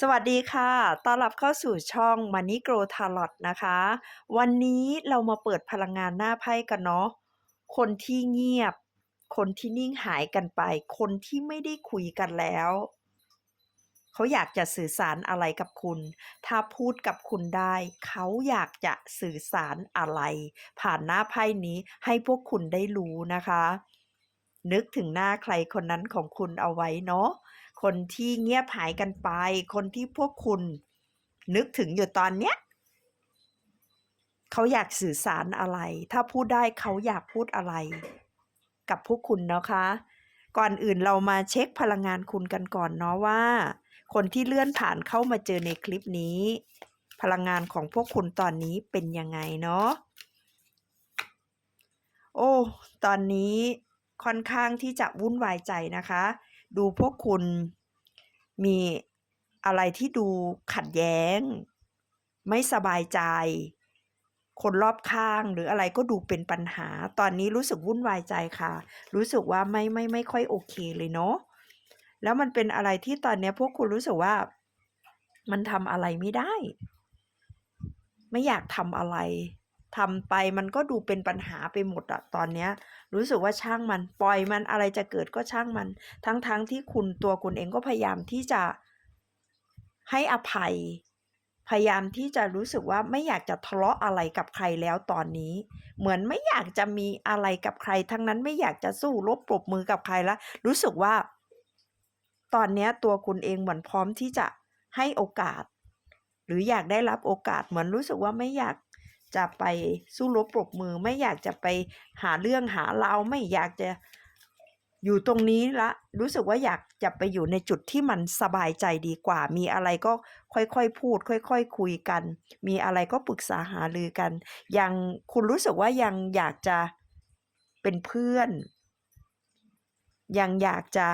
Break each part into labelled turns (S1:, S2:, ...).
S1: สวัสดีค่ะ ต้อนรับเข้าสู่ช่อง Money Grow Tarot นะคะ วันนี้เรามาเปิดพลังงานหน้าไพ่กันเนาะ คนที่เงียบ คนที่นิ่งหายกันไป คนที่ไม่ได้คุยกันแล้ว เขาอยากจะสื่อสารอะไรกับคุณ ถ้าพูดกับคุณได้ เขาอยากจะสื่อสารอะไร ผ่านหน้าไพ่นี้ให้พวกคุณได้รู้นะคะ นึกถึงหน้าใครคนนั้นของคุณเอาไว้เนาะ คนที่เงียบหายกันไป คนที่พวกคุณนึกถึงอยู่ตอนเนี้ยเขาอยากสื่อสารอะไร ถ้าพูดได้เขาอยากพูดอะไร กับพวกคุณนะคะ ก่อนอื่นเรามาเช็คพลังงานคุณกันก่อนเนาะว่า คนที่เลื่อนผ่านเข้ามาเจอในคลิปนี้ พลังงานของพวกคุณตอนนี้เป็นยังไงเนาะโอ้ ตอนนี้ค่อนข้างที่จะวุ่นวายใจนะคะ ดูพวกคุณมีอะไรที่ดูขัดแย้ง ไม่สบายใจ คนรอบข้างหรืออะไรก็ดูเป็นปัญหา ตอนนี้รู้สึกวุ่นวายใจค่ะ รู้สึกว่าไม่ไม่ไม่ค่อยโอเคเลยเนาะแล้วมันเป็นอะไรที่ตอนนี้พวกคุณรู้สึกว่า มันทำอะไรไม่ได้ ไม่อยากทำอะไร ทำไปมันก็ดูเป็นปัญหาไปหมดอะตอนเนี้ย รู้สึกว่าช่างมันปล่อยมันอะไรจะเกิดก็ช่างมัน ทั้งๆทที่คุณตัวคุณเองก็พยายามที่จะให้อภัย พยายามที่จะรู้สึกว่าไม่อยากจะทะเลาะอะไรกับใครแล้วตอนนี้ เหมือนไม่อยากจะมีอะไรกับใคร ทั้งนั้นไม่อยากจะสู้รบปรบมือกับใครแล้วรู้สึกว่า ตอนนี้ตัวคุณเองเหมือนพร้อมที่จะให้โอกาส หรืออยากได้รับโอกาสเหมือนรู้สึกว่าไม่อยาก จะไปสู้รบปรบมือ ไม่อยากจะไปหาเรื่องหาราวไม่อยากจะอยู่ตรงนี้ละ รู้สึกว่าอยากจะไปอยู่ในจุดที่มันสบายใจดีกว่า มีอะไรก็ค่อยๆพูด ค่อยๆคคุยกัน มีอะไรก็ปรึกษาหารือกัน ยังคุณรู้สึกว่ายังอยากจะเป็นเพื่อน ยังอยากจะ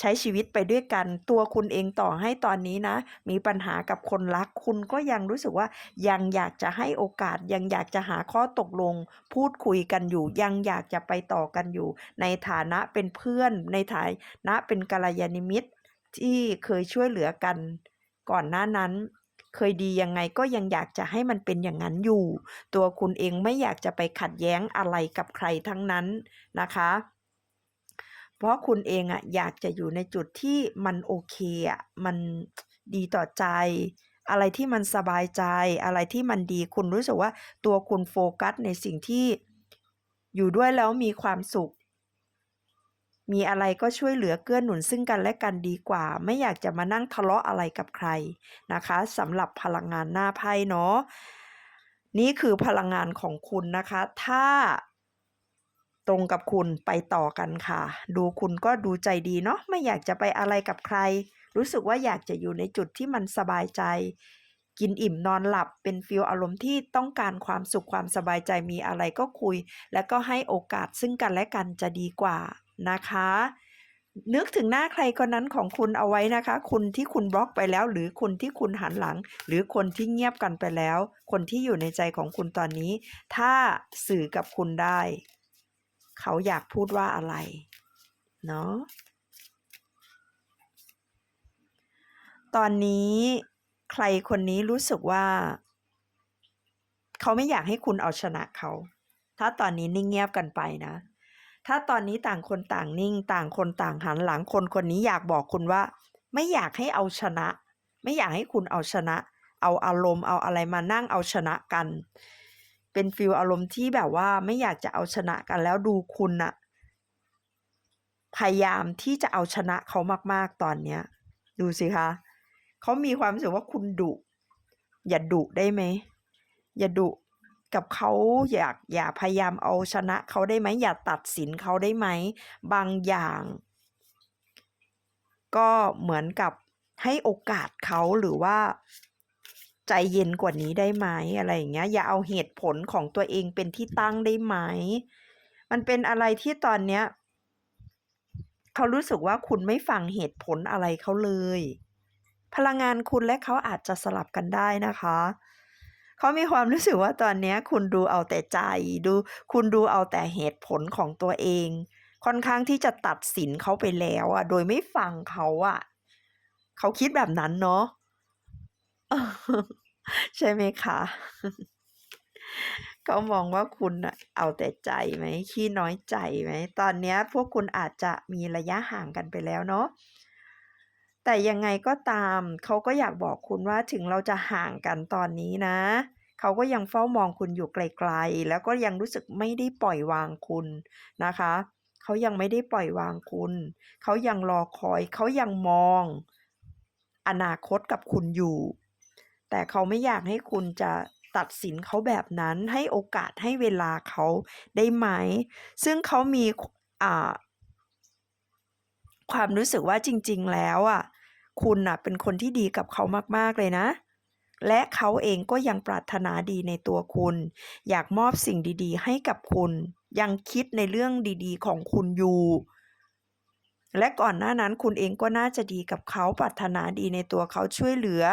S1: ใช้ชีวิตไปด้วยกัน ตัวคุณเองต่อให้ตอนนี้นะ มีปัญหากับคนรัก คุณก็ยังรู้สึกว่า ยังอยากจะให้โอกาส ยังอยากจะหาข้อตกลง พูดคุยกันอยู่ ยังอยากจะไปต่อกันอยู่ ในฐานะเป็นเพื่อน ในฐานะเป็นกัลยาณมิตร ที่เคยช่วยเหลือกัน ก่อนหน้านั้นเคยดียังไงก็ยังอยากจะให้มันเป็นอย่างนั้นอยู่ ตัวคุณเองไม่อยากจะไปขัดแย้งอะไรกับใครทั้งนั้นนะคะ เพราะคุณเองอะอยากจะอยู่ในจุดที่มันโอเคอะมันดีต่อใจ อะไรที่มันสบายใจ อะไรที่มันดีคุณรู้สึกว่าตัวคุณโฟกัสในสิ่งที่อยู่ด้วยแล้วมีความสุข มีอะไรก็ช่วยเหลือเกื้อหนุนซึ่งกันและกันดีกว่า ไม่อยากจะมานั่งทะเลาะอะไรกับใครนะคะสำหรับพลังงานหน้าไพ่เนาะนี่คือพลังงานของคุณนะคะ ถ้า ตรงกับคุณไปต่อกันค่ะ ดูคุณก็ดูใจดีเนาะไม่อยากจะไปอะไรกับใคร รู้สึกว่าอยากจะอยู่ในจุดที่มันสบายใจ กินอิ่มนอนหลับเป็นฟีลอารมณ์ที่ต้องการความสุขความสบายใจมีอะไรก็คุย แล้วก็ให้โอกาสซึ่งกันและกันจะดีกว่านะคะนึกถึงหน้าใครคนนั้นของคุณเอาไว้นะคะ คุณที่คุณบล็อกไปแล้ว หรือคนที่คุณหันหลัง หรือคนที่เงียบกันไปแล้ว คนที่อยู่ในใจของคุณตอนนี้ ถ้าสื่อกับคุณได้ เขาอยากพูดว่าอะไร เนาะตอนนี้ใครคนนี้รู้สึกว่า เขาไม่อยากให้คุณเอาชนะเขา ถ้าตอนนี้นิ่งเงียบกันไปนะ ถ้าตอนนี้ต่างคนต่างนิ่ง ต่างคนต่างหันหลังคนคนนี้อยากบอกคุณว่า ไม่อยากให้เอาชนะ ไม่อยากให้คุณเอาชนะ เอาอารมณ์เอาอะไรมานั่งเอาชนะกัน เป็นฟีลอารมณ์ที่แบบว่าไม่อยากจะเอาชนะกันแล้วดูคุณอะพยายามที่จะเอาชนะเขามาก ๆ ตอนเนี้ย ดูสิคะเขามีความรู้สึกว่าคุณดุอย่าดุได้ไหมอย่าดุกับเขาอยากอย่าพยายามเอาชนะเขาได้ไหมอย่าตัดสินเขาได้ไหมบางอย่าง ก็เหมือนกับให้โอกาสเขาหรือว่า ใจเย็นกว่านี้ได้ไหมอะไรอย่างเงี้ย อย่าเอาเหตุผลของตัวเองเป็นที่ตั้งได้ไหม มันเป็นอะไรที่ตอนเนี้ยเขารู้สึกว่าคุณไม่ฟังเหตุผลอะไรเขาเลย พลังงานคุณและเขาอาจจะสลับกันได้นะคะเขามีความรู้สึกว่าตอนเนี้ยคุณดูเอาแต่ใจดู คุณดูเอาแต่เหตุผลของตัวเอง ค่อนข้างที่จะตัดสินเขาไปแล้วอะโดยไม่ฟังเขาอะเขาคิดแบบนั้นเนาะ ใช่ไหมคะ เขามองว่าคุณเอาแต่ใจไหมขี้น้อยใจไหม ตอนนี้พวกคุณอาจจะมีระยะห่างกันไปแล้วเนาะแต่ยังไงก็ตาม เขาก็อยากบอกคุณว่าถึงเราจะห่างกันตอนนี้นะ เขาก็ยังเฝ้ามองคุณอยู่ไกลๆ แล้วก็ยังรู้สึกไม่ได้ปล่อยวางคุณนะคะ เขายังไม่ได้ปล่อยวางคุณ เขายังรอคอย เขายังมอง อนาคตกับคุณอยู่ แต่เขาไม่อยากให้คุณจะตัดสินเขาแบบนั้นให้โอกาสให้เวลาเขาได้ไหม ซึ่งเขามีอ่าความรู้สึกว่าจริง ๆ แล้วอะคุณน่ะเป็นคนที่ดีกับเขามาก ๆ เลยนะ และเขาเองก็ยังปรารถนาดีในตัวคุณ อยากมอบสิ่งดี ๆ ให้กับคุณ ยังคิดในเรื่องดี ๆ ของคุณอยู่ และก่อนหน้านั้นคุณเองก็น่าจะดีกับเขาปรารถนาดีในตัวเขาช่วยเหลือ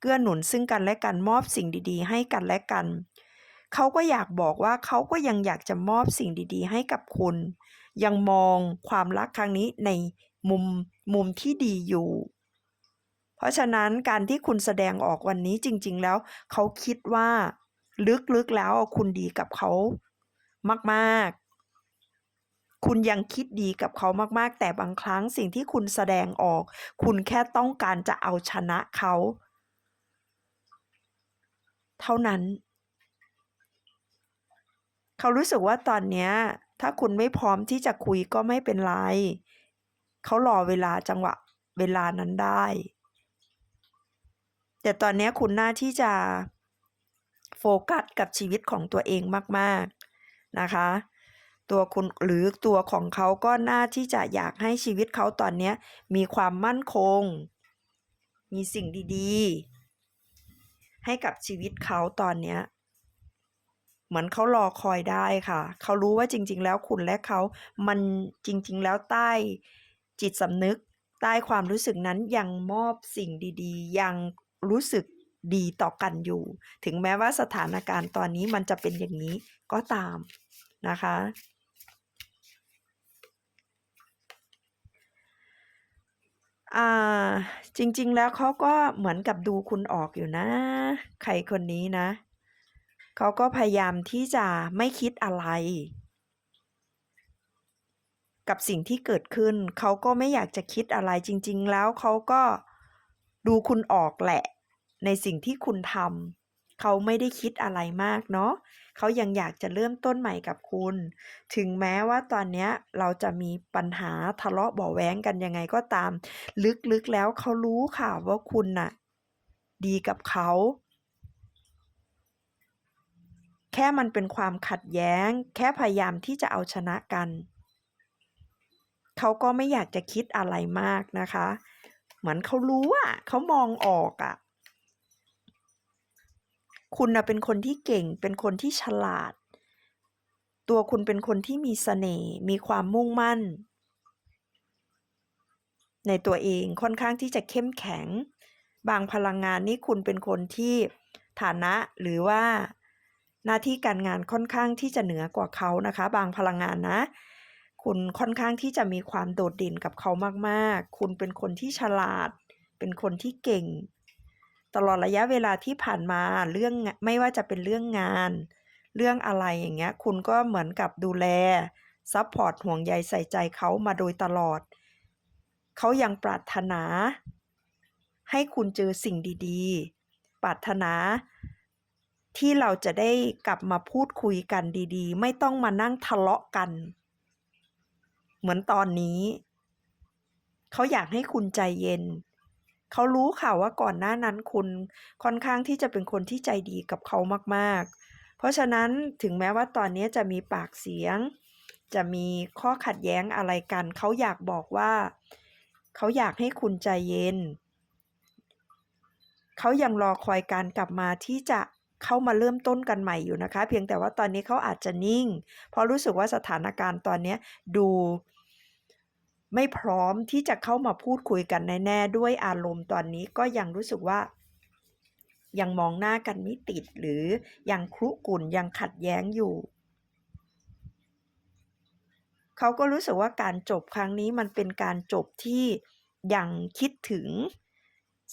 S1: เกื้อหนุนซึ่งกันและกันมอบสิ่งดีๆ ให้กันและกัน เขาก็อยากบอกว่าเขาก็ยังอยากจะมอบสิ่งดีๆ ให้กับคุณ ยังมองความรักครั้งนี้ในมุมมุมที่ดีอยู่ เพราะฉะนั้นการที่คุณแสดงออกวันนี้จริง ๆ แล้ว เขาคิดว่า ลึกๆแล้วคุณดีกับเขามาก ๆ คุณยังคิดดีกับเขามากๆ แต่บางครั้งสิ่งที่คุณแสดงออก คุณแค่ต้องการจะเอาชนะเขา เท่านั้น เขารู้สึกว่าตอนนี้ถ้าคุณไม่พร้อมที่จะคุยก็ไม่เป็นไร เขารอเวลาจังหวะเวลานั้นได้ แต่ตอนนี้คุณน่าที่จะโฟกัสกับชีวิตของตัวเองมาก ๆ นะคะ ตัวคุณหรือตัวของเขาก็น่าที่จะอยากให้ชีวิตเขาตอนนี้มีความมั่นคง มีสิ่งดีๆ ให้กับชีวิตเขาตอนนี้เหมือนเขารอคอยได้ค่ะ เขารู้ว่าจริง ๆ แล้วคุณและเขา มันจริง ๆ แล้วใต้จิตสำนึกใต้ความรู้สึกนั้นยังมอบสิ่งดีๆ ยังรู้สึกดีต่อกันอยู่ ถึงแม้ว่าสถานการณ์ตอนนี้มันจะเป็นอย่างงี้ก็ตามนะคะ อ่า จริง ๆ แล้วเขาก็เหมือนกับดูคุณออกอยู่นะ ใครคนนี้นะเขาก็พยายามที่จะไม่คิดอะไร กับสิ่งที่เกิดขึ้น เขาก็ไม่อยากจะคิดอะไรจริง ๆ แล้วเขาก็ดูคุณออกแหละ ในสิ่งที่คุณทำเขาไม่ได้คิดอะไรมากเนาะ เขายังอยากจะเริ่มต้นใหม่กับคุณ ถึงแม้ว่าตอนนี้เราจะมีปัญหาทะเลาะเบาะแว้งกันยังไงก็ตาม ลึกๆแล้วเขารู้ค่ะว่าคุณน่ะ ดีกับเขาแค่มันเป็นความขัดแย้ง แค่พยายามที่จะเอาชนะกัน เขาก็ไม่อยากจะคิดอะไรมากนะคะ เหมือนเขารู้อะเขามองออกอะ คุณนะเป็นคนที่เก่ง เป็นคนที่ฉลาด ตัวคุณเป็นคนที่มีเสน่ห์ มีความมุ่งมั่น ในตัวเองค่อนข้างที่จะเข้มแข็ง บางพลังงานนี่คุณเป็นคนที่ฐานะหรือว่าหน้าที่การงานค่อนข้างที่จะเหนือกว่าเขานะคะ บางพลังงานนะ คุณค่อนข้างที่จะมีความโดดเด่นกับเขามากๆ คุณเป็นคนที่ฉลาด เป็นคนที่เก่ง ตลอดระยะเวลาที่ผ่านมาเรื่องไม่ว่าจะเป็นเรื่องงาน เรื่องอะไรอย่างเงี้ย คุณก็เหมือนกับดูแลซัปพอร์ตห่วงใยใส่ใจเขามาโดยตลอด เขายังปรารถนา ให้คุณเจอสิ่งดีๆ ปรารถนาที่เราจะได้กลับมาพูดคุยกันดีๆ ไม่ต้องมานั่งทะเลาะกัน เหมือนตอนนี้ เขาอยากให้คุณใจเย็น เขารู้ค่ะว่าก่อนหน้านั้นคุณค่อนข้างที่จะเป็นคนที่ใจดีกับเขามากๆ เพราะฉะนั้นถึงแม้ว่าตอนนี้จะมีปากเสียง จะมีข้อขัดแย้งอะไรกัน เขาอยากบอกว่า เขาอยากให้คุณใจเย็น เขายังรอคอยการกลับมาที่จะเข้ามาเริ่มต้นกันใหม่อยู่นะคะ เพียงแต่ว่าตอนนี้เขาอาจจะนิ่ง เพราะรู้สึกว่าสถานการณ์ตอนนี้ดู ไม่พร้อมที่จะเข้ามาพูดคุยกันแน่ๆด้วยอารมณ์ตอนนี้ก็ยังรู้สึกว่า ยังมองหน้ากันไม่ติดหรือยังครุกุ่นยังขัดแย้งอยู่ เขาก็รู้สึกว่าการจบครั้งนี้มันเป็นการจบที่ยังคิดถึง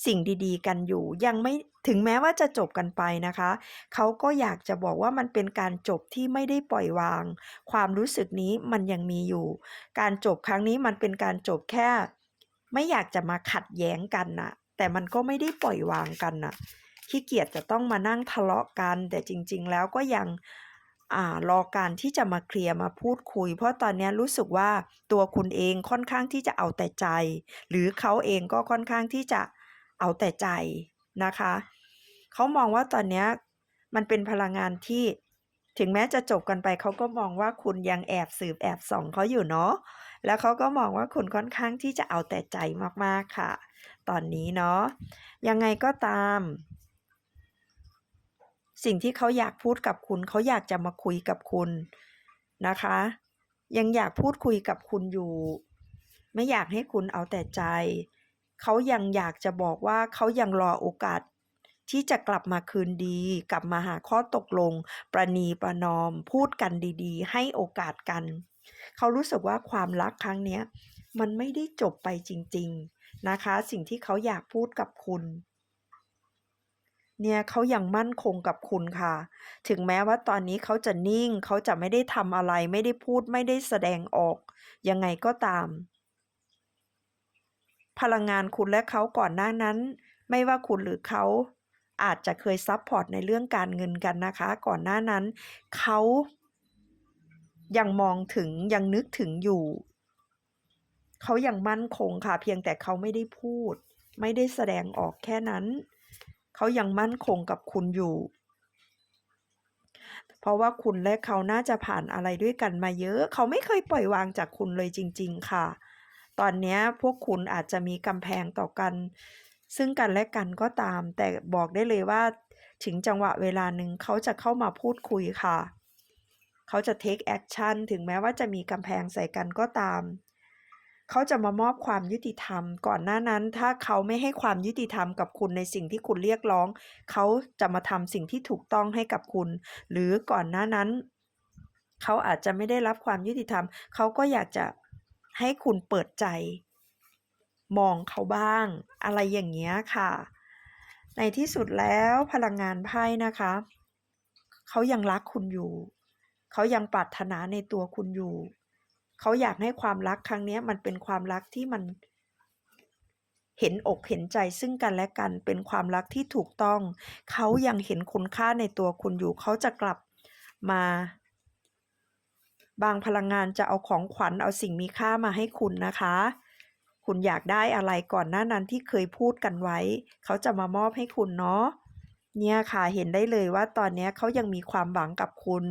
S1: สิ่งดีๆ กันอยู่ยังไม่ ถึงแม้ว่าจะจบกันไปนะคะ เขาก็อยากจะบอกว่ามันเป็นการจบที่ไม่ได้ปล่อยวาง ความรู้สึกนี้มันยังมีอยู่ การจบครั้งนี้มันเป็นการจบแค่ ไม่อยากจะมาขัดแย้งกันนะแต่มันก็ไม่ได้ปล่อยวางกันนะขี้เกียจจะต้องมานั่งทะเลาะกัน แต่จริง ๆ แล้วก็ยังอรอการที่จะมาเคลียร์มาพูดคุย เพราะตอนนี้รู้สึกว่าตัวคุณเองค่อนข้างที่จะเอาแต่ใจ หรือเขาเองก็ค่อนข้างที่จะเอาแต่ใจนะคะ เขามองว่าตอนนี้มันเป็นพลังงานที่ ถึงแม้จะจบกันไปเขาก็มองว่าคุณยังแอบสืบแอบส่องเขาอยู่เนาะแล้วเขาก็มองว่าคุณค่อนข้างที่จะเอาแต่ใจมากๆค่ะ ตอนนี้เนาะยังไงก็ตาม สิ่งที่เขาอยากพูดกับคุณเขาอยากจะมาคุยกับคุณนะคะ ยังอยากพูดคุยกับคุณอยู่ ไม่อยากให้คุณเอาแต่ใจเขายังอยากจะบอกว่าเขายังรอโอกาส ที่จะกลับมาคืนดี กลับมาหาข้อตกลง ประนีประนอม พูดกันดีๆ ให้โอกาสกัน เขารู้สึกว่าความรักครั้งนี้มันไม่ได้จบไปจริง ๆนะคะ สิ่งที่เขาอยากพูดกับคุณเนี่ยเขายังมั่นคงกับคุณค่ะ ถึงแม้ว่าตอนนี้เขาจะนิ่ง เขาจะไม่ได้ทำอะไร ไม่ได้พูด ไม่ได้แสดงออก ยังไงก็ตาม พลังงานคุณและเขาก่อนหน้านั้น ไม่ว่าคุณหรือเขา อาจจะเคยซัปพอร์ตในเรื่องการเงินกันนะคะ ก่อนหน้านั้นเขายังมองถึงยังนึกถึงอยู่ เขายังมั่นคงค่ะ เพียงแต่เขาไม่ได้พูด ไม่ได้แสดงออกแค่นั้น เขายังมั่นคงกับคุณอยู่ เพราะว่าคุณและเขาน่าจะผ่านอะไรด้วยกันมาเยอะ เขาไม่เคยปล่อยวางจากคุณเลยจริง ๆ ค่ะ ตอนนี้พวกคุณอาจจะมีกำแพงต่อกัน ซึ่งกันและกันก็ตาม แต่บอกได้เลยว่า ถึงจังหวะเวลาหนึ่งเขาจะเข้ามาพูดคุยค่ะ เขาจะ take action ถึงแม้ว่าจะมีกำแพงใส่กันก็ตาม เขาจะมามอบความยุติธรรม ก่อนหน้านั้น ถ้าเขาไม่ให้ความยุติธรรมกับคุณในสิ่งที่คุณเรียกร้อง เขาจะมาทำสิ่งที่ถูกต้องให้กับคุณ หรือก่อนหน้านั้น เขาอาจจะไม่ได้รับความยุติธรรม เขาก็อยากจะให้คุณเปิดใจ มองเขาบ้าง อะไรอย่างเงี้ยค่ะ ในที่สุดแล้วพลังงานไพ่นะคะ เขายังรักคุณอยู่ เขายังปรารถนาในตัวคุณอยู่ เขาอยากให้ความรักครั้งนี้มันเป็นความรักที่มันเห็นอกเห็นใจซึ่งกันและกันเป็นความรักที่ถูกต้อง เขายังเห็นคุณค่าในตัวคุณอยู่ เขาจะกลับมา บางพลังงานจะเอาของขวัญเอาสิ่งมีค่ามาให้คุณนะคะ คุณอยากได้อะไรก่อนหน้านั้นที่เคยพูดกันไว้ เขาจะมามอบให้คุณเนาะเนี่ยค่ะเห็นได้เลยว่าตอนนี้เขายังมีความหวังกับคุณ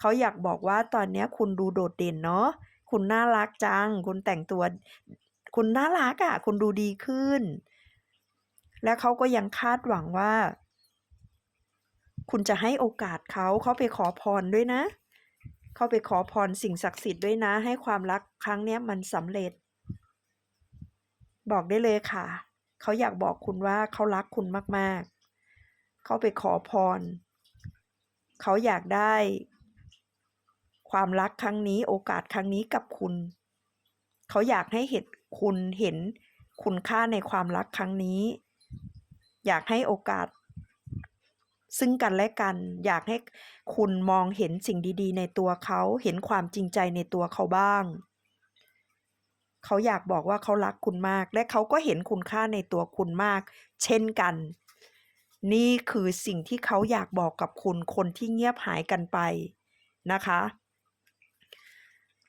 S1: เขาอยากบอกว่าตอนนี้คุณดูโดดเด่นเนาะคุณน่ารักจัง คุณแต่งตัว คุณน่ารักอะคุณดูดีขึ้น และเขาก็ยังคาดหวังว่า คุณจะให้โอกาสเขาเขาไปขอพรด้วยนะ เขาไปขอพรสิ่งศักดิ์สิทธิ์ด้วยนะ ให้ความรักครั้งนี้มันสำเร็จ บอกได้เลยค่ะ เขาอยากบอกคุณว่าเขารักคุณมาก ๆ เขาไปขอพร เขาอยากได้ ความรักครั้งนี้ โอกาสครั้งนี้กับคุณ เขาอยากให้เห็นคุณเห็นคุณค่าในความรักครั้งนี้ อยากให้โอกาส ซึ่งกันและกัน อยากให้คุณมองเห็นสิ่งดี ๆ ในตัวเขา เห็นความจริงใจในตัวเขาบ้าง เขาอยากบอกว่าเขารักคุณมาก และเขาก็เห็นคุณค่าในตัวคุณมาก เช่นกัน นี่คือสิ่งที่เขาอยากบอกกับคุณคนที่เงียบหายกันไปนะคะ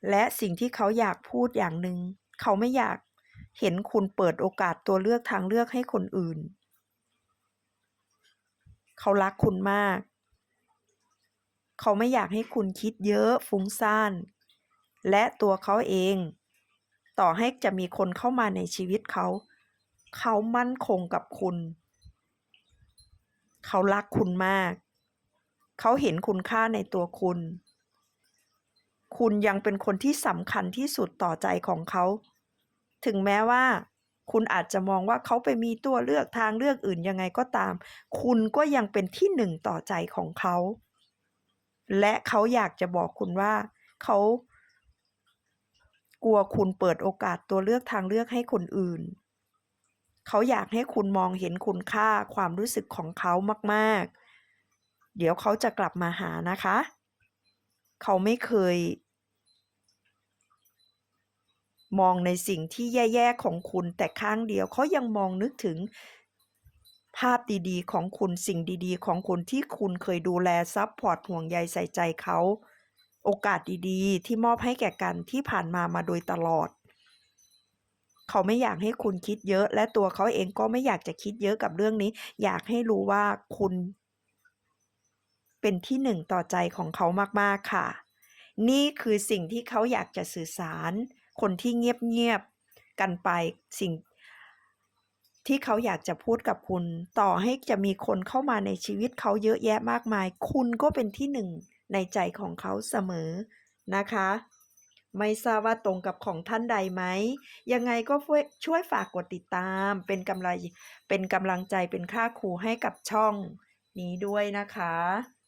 S1: และสิ่งที่เขาอยากพูดอย่างหนึ่งเขาไม่อยากเห็นคุณเปิดโอกาสตัวเลือกทางเลือกให้คนอื่น เขารักคุณมาก เขาไม่อยากให้คุณคิดเยอะฟุ้งซ่าน และตัวเขาเอง ต่อให้จะมีคนเข้ามาในชีวิตเขา เขามั่นคงกับคุณ เขารักคุณมาก เขาเห็นคุณค่าในตัวคุณ คุณยังเป็นคนที่สำคัญที่สุดต่อใจของเขา ถึงแม้ว่า คุณอาจจะมองว่าเขาไปมีตัวเลือกทางเลือกอื่นยังไงก็ตาม คุณก็ยังเป็นที่หนึ่งต่อใจของเขา และเขาอยากจะบอกคุณว่า เขา กลัวคุณเปิดโอกาสตัวเลือกทางเลือกให้คนอื่น เขาอยากให้คุณมองเห็นคุณค่าความรู้สึกของเขามากๆ เดี๋ยวเขาจะกลับมาหานะคะ เขาไม่เคย มองในสิ่งที่แย่ๆของคุณแต่ข้างเดียวเขายังมองนึกถึงภาพดีๆ ของคุณสิ่งดีๆ ของคุณที่คุณเคยดูแลซัปพอร์ตห่วงใยใส่ใจเขา โอกาสดีๆ ที่มอบให้แก่กันที่ผ่านมามาโดยตลอด เขาไม่อยากให้คุณคิดเยอะ และตัวเขาเองก็ไม่อยากจะคิดเยอะกับเรื่องนี้ อยากให้รู้ว่าคุณ เป็นที่หนึ่งต่อใจของเขามากๆค่ะ นี่คือสิ่งที่เขาอยากจะสื่อสาร คนที่เงียบๆกันไปสิ่งที่เขาอยากจะพูดกับคุณ ต่อให้จะมีคนเข้ามาในชีวิตเขาเยอะแยะมากมาย คุณก็เป็นที่หนึ่ง ในใจของเขาเสมอนะคะ ไม่ทราบว่าตรงกับของท่านใดไหม ยังไงก็ช่วยฝากกดติดตาม เป็นกำไรเป็นกำลังใจเป็นค่าครูให้กับช่องนี้ด้วยนะคะ